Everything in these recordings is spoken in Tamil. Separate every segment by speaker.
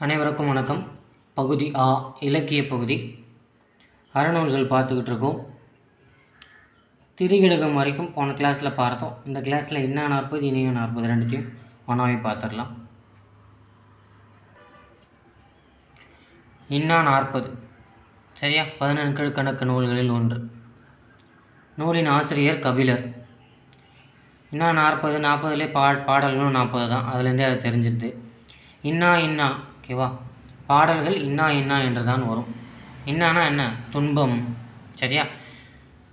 Speaker 1: அனைவருக்கும் வணக்கம். பகுதி ஆ இலக்கிய பகுதி. அறநூல்கள் பார்த்துக்கிட்டு இருக்கோம் திரிகிடகம் வரைக்கும் போன கிளாஸில் பார்த்தோம். இந்த கிளாஸில் என்ன நாற்பது இனியும் நாற்பது ரெண்டுத்தையும் ஒன்றாவே பார்த்துடலாம். இன்னா நாற்பது. சரியா? பதினெண்கள் கணக்கு நூல்களில் ஒன்று. நூலின் ஆசிரியர் கபிலர். இன்னா நாற்பது நாற்பதுலேயே பா பாடல்களும் நாற்பது தான். அதுலேருந்தே அது தெரிஞ்சிருது. இன்னா இன்னா. ஓகேவா? பாடல்கள் இன்னா இன்னா என்று தான் வரும். இன்னானா என்ன? துன்பம். சரியா?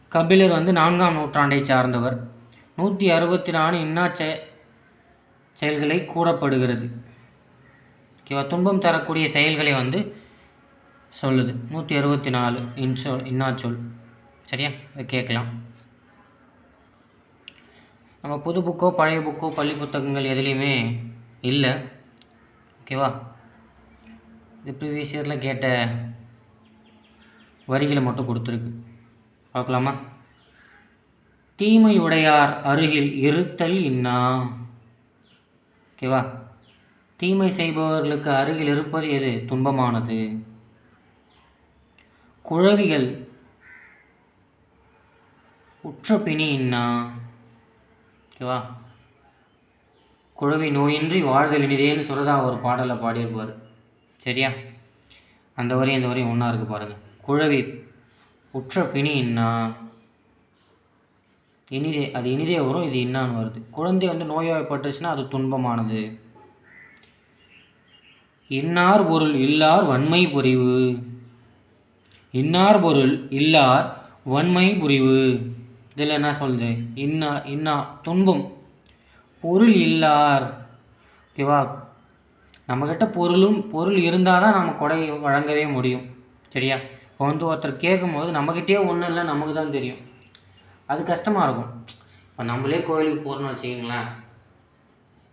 Speaker 1: கபிலர் வந்து நான்காம் நூற்றாண்டை சார்ந்தவர். நூற்றி அறுபத்தி நாலு இன்னா செ செயல்களை கூறப்படுகிறது. ஓகேவா? துன்பம் தரக்கூடிய செயல்களை வந்து சொல்லுது. நூற்றி அறுபத்தி நாலு இன்சொல் இன்னா சொல். சரியா? இதை கேட்கலாம். நம்ம புது புக்கோ பழைய புக்கோ பள்ளி புத்தகங்கள் எதுலேயுமே இல்லை. ஓகேவா? இது ப்ரீவியஸ் இயரில் கேட்ட வரிகளை மட்டும் கொடுத்துருக்கு. பார்க்கலாமா? தீமையுடையார் அருகில் இருத்தல் இன்னா? ஓகேவா? தீமை செய்பவர்களுக்கு அருகில் இருப்பது எது? துன்பமானது. குழவிகள் உற்ற பிணி இன்னா? ஓகேவா? குழவி நோயின்றி வாழ்தல் இனிதேன்னு சொல்கிறதா ஒரு பாடலை பாடியிருப்பார். சரியா? அந்த வரையும் இந்த வரையும் ஒன்றா இருக்குது பாருங்கள் குழவி உற்ற பிணி இன்னா? இனிதே அது இனிதே வரும் இது இன்னான்னு வருது. குழந்தை வந்து நோய்வாய்ப்பட்டுச்சுன்னா அது துன்பமானது. இன்னார் பொருள் இல்லார் வன்மை புரிவு. இன்னார் பொருள் இல்லார் வன்மை புரிவு. இதில் என்ன சொல்லுது இன்னா இன்னா துன்பம். பொருள் இல்லார். ஓகேவா? நம்மக்கிட்ட பொருளும் பொருள் இருந்தால் தான் நம்ம கொடை வழங்கவே முடியும். சரியா? இப்போ வந்து ஒருத்தர் கேட்கும்போது நம்மக்கிட்டே ஒன்றும் இல்லை நமக்கு தான் தெரியும். அது கஷ்டமாக இருக்கும். இப்போ நம்மளே கோயிலுக்கு போகிறோம்னு வச்சுக்கிங்களேன்.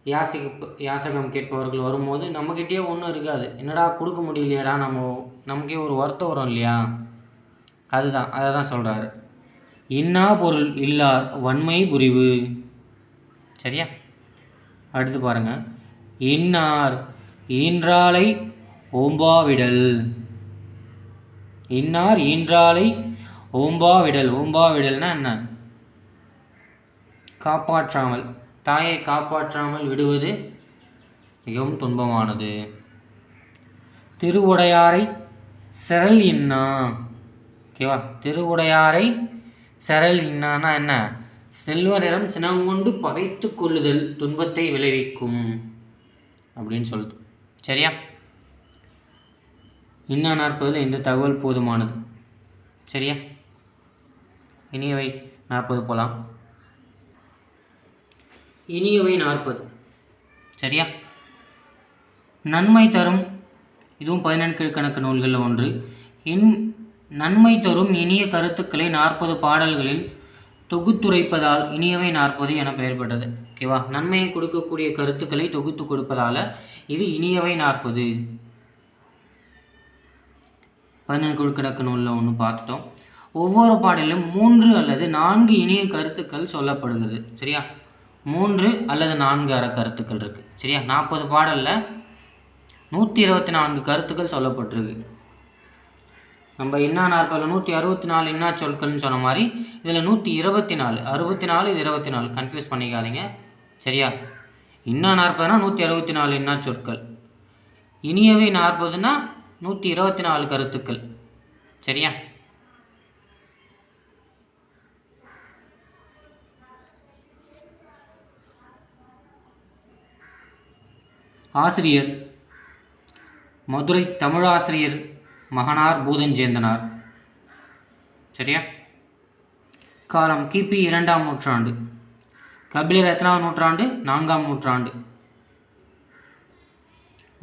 Speaker 1: யாசக யாசகம் கேட்பவர்கள் வரும்போது நம்மக்கிட்டே ஒன்றும் இருக்காது. என்னடா கொடுக்க முடியலையாடா நம்ம நமக்கே ஒரு வருத்தம் வரும் இல்லையா? அதுதான் அதை தான் சொல்கிறாரு இன்னா பொருள் இல்லார் வன்மை புரிவு. சரியா? அடுத்து பாருங்கள் இன்னார் ஈன்றாலை ஓம்பாவிடல். இன்னார் ஈன்றாலை ஓம்பாவிடல். ஓம்பாவிடல்னா என்ன? காப்பாற்றாமல். தாயை காப்பாற்றாமல் விடுவது மிகவும் துன்பமானது. திருவுடையாரை செரல் இன்னா. ஓகேவா? திருவுடையாரை செரல் இன்னானா என்ன? செல்வரிடம் சினங்கொண்டு பகைத்து கொள்ளுதல் துன்பத்தை விளைவிக்கும் அப்படின்னு சொல்லுது. சரியா? இன்னா நாற்பதில் இந்த தகவல் போதுமானது. சரியா? இனியவை நாற்பது போகலாம் இனியவை நாற்பது. சரியா? நன்மை தரும் இதுவும் பதினெண் கணக்கு நூல்களில் ஒன்று. இன் நன்மை தரும் இனிய கருத்துக்களை நாற்பது பாடல்களில் தொகுத்துரைப்பதால் இனியவை நாற்பது என பெயர் பெற்றது ஓகேவா நன்மையை கொடுக்கக்கூடிய கருத்துக்களை தொகுத்து கொடுப்பதால் இது இனியவை நாற்பது. பதினெண் குழுக்கணக்கு நூலில் ஒன்று பார்த்துட்டோம். ஒவ்வொரு பாடலிலும் மூன்று அல்லது நான்கு இனிய கருத்துக்கள் சொல்லப்படுகிறது. சரியா? மூன்று அல்லது நான்கு அற கருத்துக்கள் இருக்குது சரியா? நாற்பது பாடலில் நூற்றி இருபத்தி நான்கு கருத்துக்கள் சொல்லப்பட்டிருக்கு. நம்ம இன்னா நாற்பதில்? நூற்றி அறுபத்தி நாலு இன்னா சொற்கள்னு சொன்ன மாதிரி இதில் நூற்றி இருபத்தி நாலு அறுபத்தி நாலு இது இருபத்தி நாலு கன்ஃபியூஸ் பண்ணிக்காதீங்க. சரியா? இன்னா நாற்பதுனா நூற்றி அறுபத்தி நாலு இன்னா சொற்கள்? இனியவை நாற்பதுனா நூற்றி இருபத்தி நாலு கருத்துக்கள். சரியா? ஆசிரியர். மதுரை தமிழாசிரியர். மகனார் பூதஞ்சேந்தனார் சரியா? காலம் கிபி இரண்டாம் நூற்றாண்டு. கபிலர் எத்தனாம் நூற்றாண்டு? நான்காம் நூற்றாண்டு.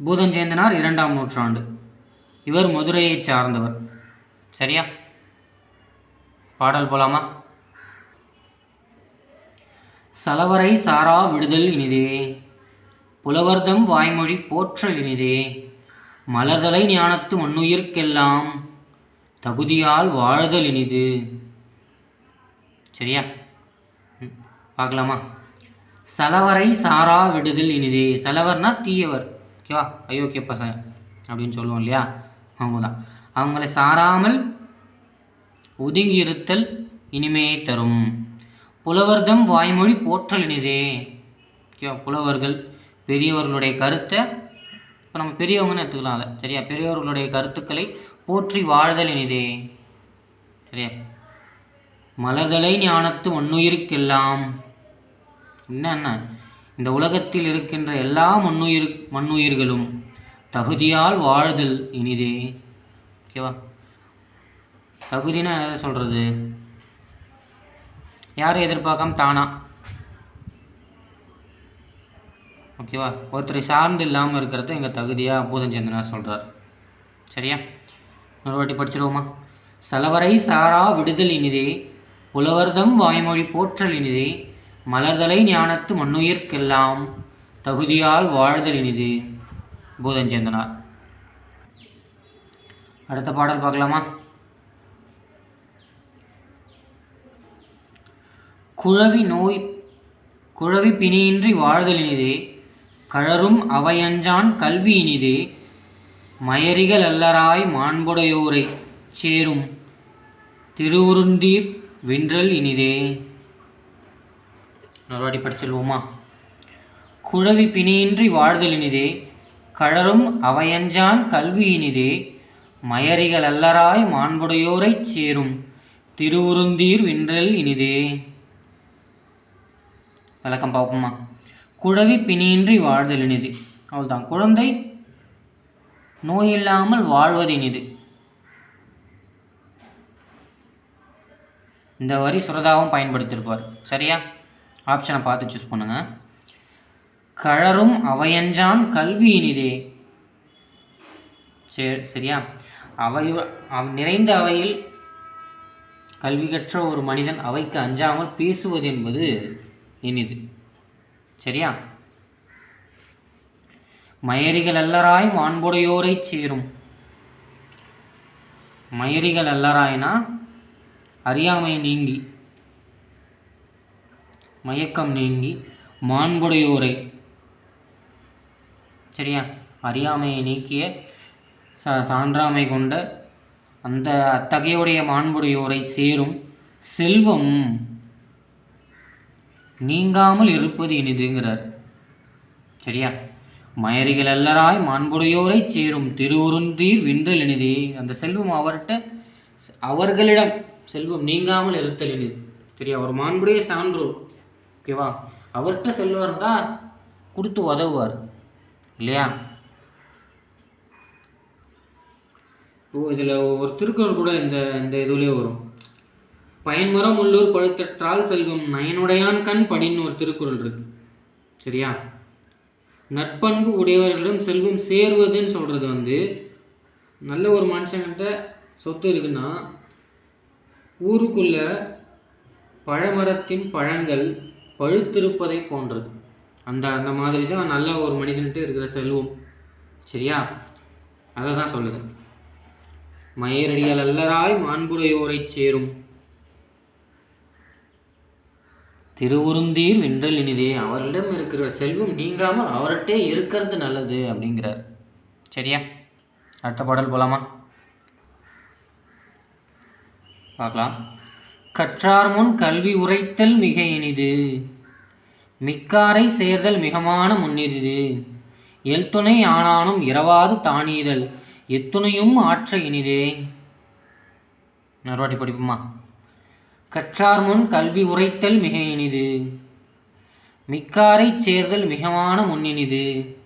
Speaker 1: பூதஞ்சேந்தனார் இரண்டாம் நூற்றாண்டு. இவர் மதுரையை சார்ந்தவர். சரியா? பாடல் போலாமா? சலவரை சாரா விடுதல் இனிதே புலவர்தம் வாய்மொழி போற்றல் இனிதே மலர்தலை ஞானத்து மண்ணுயிர்க்கெல்லாம் தகுதியால் வாழுதல் இனிது. சரியா? ம், பார்க்கலாமா? சலவரை சாரா விடுதல் இனிதே. சலவர்னா தீயவர். ஓகேவா அயோக்கிய பசங்க அப்படின்னு சொல்லுவோம் இல்லையா? அவங்க தான் அவங்களை சாராமல் ஒதுங்கி இருத்தல் இனிமையை தரும். புலவர்தம் வாய்மொழி போற்றல் இனிதே. ஓகேவா புலவர்கள் பெரியவர்களுடைய கருத்தை இப்போ நம்ம பெரியவங்கன்னு எடுத்துக்கலாம் அதை. சரியா? பெரியவர்களுடைய கருத்துக்களை போற்றி வாழ்தல் இனிதே. சரியா? மலர்தலை ஞானத்து மண்ணுயிருக்கெல்லாம். என்னென்ன இந்த உலகத்தில் இருக்கின்ற எல்லா மண்ணுயிர் மண்ணுயிர்களும் தகுதியால் வாழ்தல் இனிதே. ஓகேவா தகுதினா எதை சொல்கிறது யாரும் எதிர்பார்க்காம தானா? ஓகேவா? ஒருத்தரை சார்ந்து இல்லாமல் இருக்கிறது எங்கள் தகுதியாக பூதஞ்சந்திரனா சொல்கிறார் சரியா? ஒரு வாட்டி படிச்சிடுவோமா சலவரை சாரா விடுதல் இனிதே புலவர்தம் வாய்மொழி போற்றல் இனிதே மலர்தலை ஞானத்து மண்ணுயிர்க்கெல்லாம் தகுதியால் வாழ்தல் இனிது பூதஞ்சேந்தனார் அடுத்த பாடல் பார்க்கலாமா? குழவி நோய் குழவி பிணியின்றி வாழ்தல் இனிதே கழறும் அவையஞ்சான் கல்வி இனிதே மயரிகள் அல்லராய் மாண்புடையோரை சேரும் திருவுருந்தீர் வென்றல் இனிதே. நல்வாடி படிச்செல்வோமா குழவி பிணியின்றி வாழ்தல் இனிதே கழறும் அவையஞ்சான் கல்வி இனிதே மயரிகள் அல்லராய் மாண்புடையோரைச் சேரும் திருவுருந்தீர் வென்றல் இனிதே. விளக்கம் பார்ப்போமா? குழவி பிணியின்றி வாழ்தல் இனிது அவ்வளோதான் குழந்தை நோயில்லாமல் வாழ்வது இனிது இந்த வரி சுரதாவும் பயன்படுத்தியிருப்பார். சரியா? ஆப்ஷனை பார்த்து சூஸ் பண்ணுங்க. கழறும் அவையஞ்சான் கல்வி இனிதே சரி சரியா? அவையு அவ் நிறைந்த அவையில் கல்வி கற்ற ஒரு மனிதன் அவைக்கு அஞ்சாமல் பேசுவது என்பது இனிது. சரியா? மயரிகள் அல்லராய் மாண்புடையோரைச் சேரும். மயரிகள் அல்லராய்னா அறியாமை நீங்கி மயக்கம் நீங்கி மாண்புடையோரை. சரியா? அறியாமையை நீக்கிய ச சான்றாமை கொண்ட அந்த அத்தகையுடைய மாண்புடையோரை சேரும் செல்வம். நீங்காமல் இருப்பது இனிதுங்கிறார். சரியா? மயரிகள் அல்லராய் மாண்புடையோரை சேரும் திருவுருந்தீர் வின்றல் இனிதே. அந்த செல்வம் அவர்கிட்ட அவர்களிடம் செல்வம் நீங்காமல் இருத்தல் இனிது. சரியா? ஒரு மாண்புடைய சான்றோர் ஓகேவா அவர்கிட்ட செல்வம் இருந்தால் கொடுத்து உதவுவார். இல்லையா? ஓ இதில் ஒரு திருக்குறள் கூட இந்த இந்த இதுலேயே வரும். பயன்முறம் உள்ளூர் பழுத்தற்றால் செல்வம் நயனுடையான் கண் படின்னு ஒரு திருக்குறள் இருக்கு. சரியா? நட்பண்பு உடையவர்களிடம் செல்வம் சேர்வதுன்னு சொல்கிறது வந்து நல்ல ஒரு மனுஷன்கிட்ட சொத்து இருக்குன்னா ஊருக்குள்ள பழமரத்தின் பழங்கள் பழுத்திருப்பதை போன்றது. அந்த அந்த மாதிரி தான் நல்ல ஒரு மனிதன்கிட்ட இருக்கிற செல்வம். சரியா? அதை தான் சொல்லுது. மயரடிகள் அல்லராய் மாண்புடையோரைச் சேரும். திருவுருந்தீர் வென்றல் இனிதே அவரிடம் இருக்கிற செல்வம் நீங்காமல் அவர்கிட்டே இருக்கிறது நல்லது அப்படிங்கிறார். சரியா? அடுத்த பாடல் போலாமா? பார்க்கலாம். கற்றார் முன் கல்வி உரைத்தல் மிக இனிது மிக்காரை சேர்தல் மிகமான முன்னிது எல்துணை ஆனானும் இரவாது தானீதல் எத்துணையும் ஆற்ற இனிதே. இன்னொரு வாட்டி படிப்போமா? கற்றார் முன் கல்வி உரைத்தல் மிக இனிது மிக்காரைச் சேர்தல் மிகமான முன்னினிது.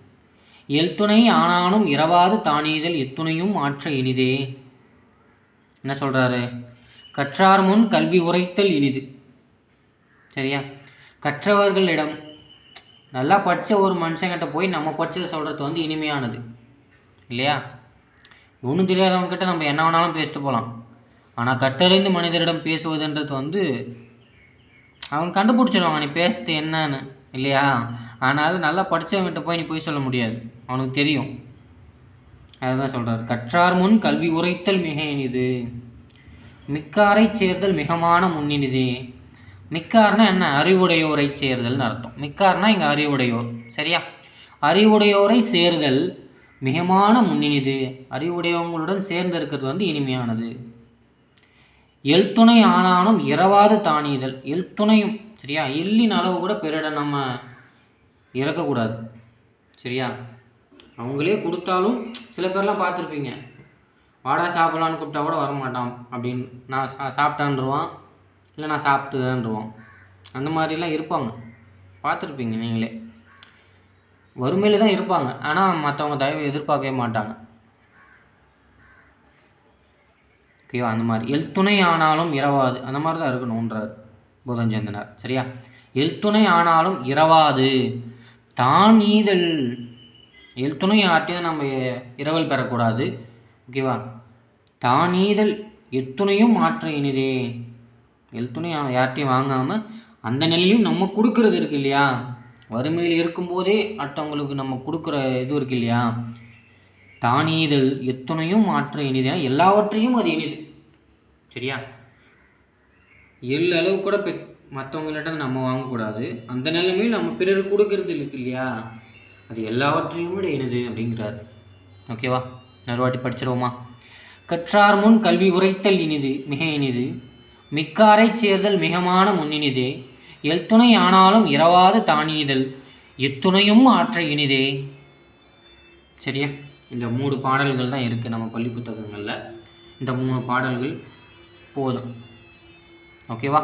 Speaker 1: எல்துணை ஆனானும் இரவாது தானீதல் எத்துணையும் ஆற்ற இனிதே. என்ன சொல்கிறாரு கற்றார் முன் கல்வி உரைத்தல் இனிது. சரியா? கற்றவர்களிடம் நல்லா படித்த ஒரு மனுஷங்கிட்ட போய் நம்ம படித்ததை சொல்கிறது வந்து இனிமையானது. இல்லையா? ஒன்றும் தெரியாதவங்கக்கிட்ட நம்ம என்ன வேணாலும் பேசிட்டு போகலாம் ஆனால் கட்டறிந்து மனிதரிடம் பேசுவதுன்றது வந்து அவங்க கண்டுபிடிச்சிடுவாங்க நீ பேசுறது என்னன்னு. இல்லையா? ஆனால் நல்லா படித்தவன்கிட்ட போய் நீ போய் சொல்ல முடியாது. அவனுக்கு தெரியும். அதுதான் சொல்கிறார் கற்றார் முன் கல்வி உரைத்தல் மிக இனிது மிக்காரை சேர்தல் மிகமான முன்னினிது. மிக்கார்னா என்ன? அறிவுடையோரை சேர்தல்னு அர்த்தம். மிக்கார்னா இங்கே அறிவுடையோர். சரியா? அறிவுடையோரை சேர்தல் மிகமான முன்னினிது. அறிவுடையவங்களுடன் சேர்ந்து இருக்கிறது வந்து இனிமையானது. எழுத்துணை ஆனாலும் இரவாது தானியதல். எழுத்துணையும் சரியா? எள்ளின் அளவு கூட பிறரிடம் நம்ம இறக்கக்கூடாது. சரியா? அவங்களே கொடுத்தாலும் சில பேர்லாம் பார்த்துருப்பீங்க. வாடா சாப்பிட்லான்னு கூப்பிட்டா கூட வரமாட்டான் அப்படின்னு. நான் சா சாப்பிட்டான்ருவான் இல்லை நான் சாப்பிட்டுதான்ருவான். அந்த மாதிரிலாம் இருப்பாங்க. பார்த்துருப்பீங்க நீங்களே. வறுமையில் தான் இருப்பாங்க. ஆனால் மற்றவங்க தயவு எதிர்பார்க்கவே மாட்டாங்க. ஓகேவா அந்த மாதிரி. எழுத்துணை ஆனாலும் இரவாது. அந்த மாதிரி தான் இருக்கணுன்றார் புதஞ்சந்தனார். சரியா? எழுத்துணை ஆனாலும் இரவாது. தான் ஈதல். எல்துணை யார்ட்டையும் நம்ம இரவல் பெறக்கூடாது. ஓகேவா? தான் ஈதல் எத்துணையும் மாற்ற இனிதே. எல்துணை யார்ட்டையும் வாங்காமல் அந்த நிலையும் நம்ம கொடுக்கறது இருக்கு இல்லையா? வறுமையில் இருக்கும்போதே அடுத்தவங்களுக்கு நம்ம கொடுக்குற இது இருக்கு இல்லையா? தானீதல் எத்துணையும் மாற்ற இனிதே. எல்லாவற்றையும் அது இனிது. சரியா? எள் அளவு கூட பெ மற்றவங்கள்ட்ட நம்ம வாங்கக்கூடாது. அந்த நிலைமையில் நம்ம பிறர் கொடுக்கறது இருக்கு இல்லையா? அது எல்லாவற்றையும் விட இனிது அப்படிங்கிறார். ஓகேவா? நறுவாட்டி படிச்சிருவோமா? கற்றார் முன் கல்வி உரைத்தல் இனிது மிக இனிது. மிக்காரைச் சேர்தல் மிகமான முன்னினிதே. எல்துணை ஆனாலும் இரவாது தானியதல் எத்துணையும் ஆற்ற இனிதே. சரியா? இந்த மூணு பாடல்கள் தான் இருக்குது நம்ம பள்ளி புத்தகங்களில். இந்த மூணு பாடல்கள் போதும். ஓகேவா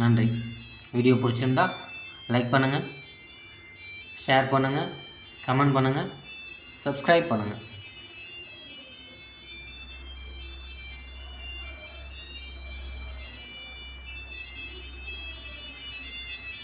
Speaker 1: நன்றி. வீடியோ பிடிச்சிருந்தா லைக் பண்ணுங்கள் ஷேர் பண்ணுங்கள் கமெண்ட் பண்ணுங்கள் சப்ஸ்கிரைப் பண்ணுங்கள்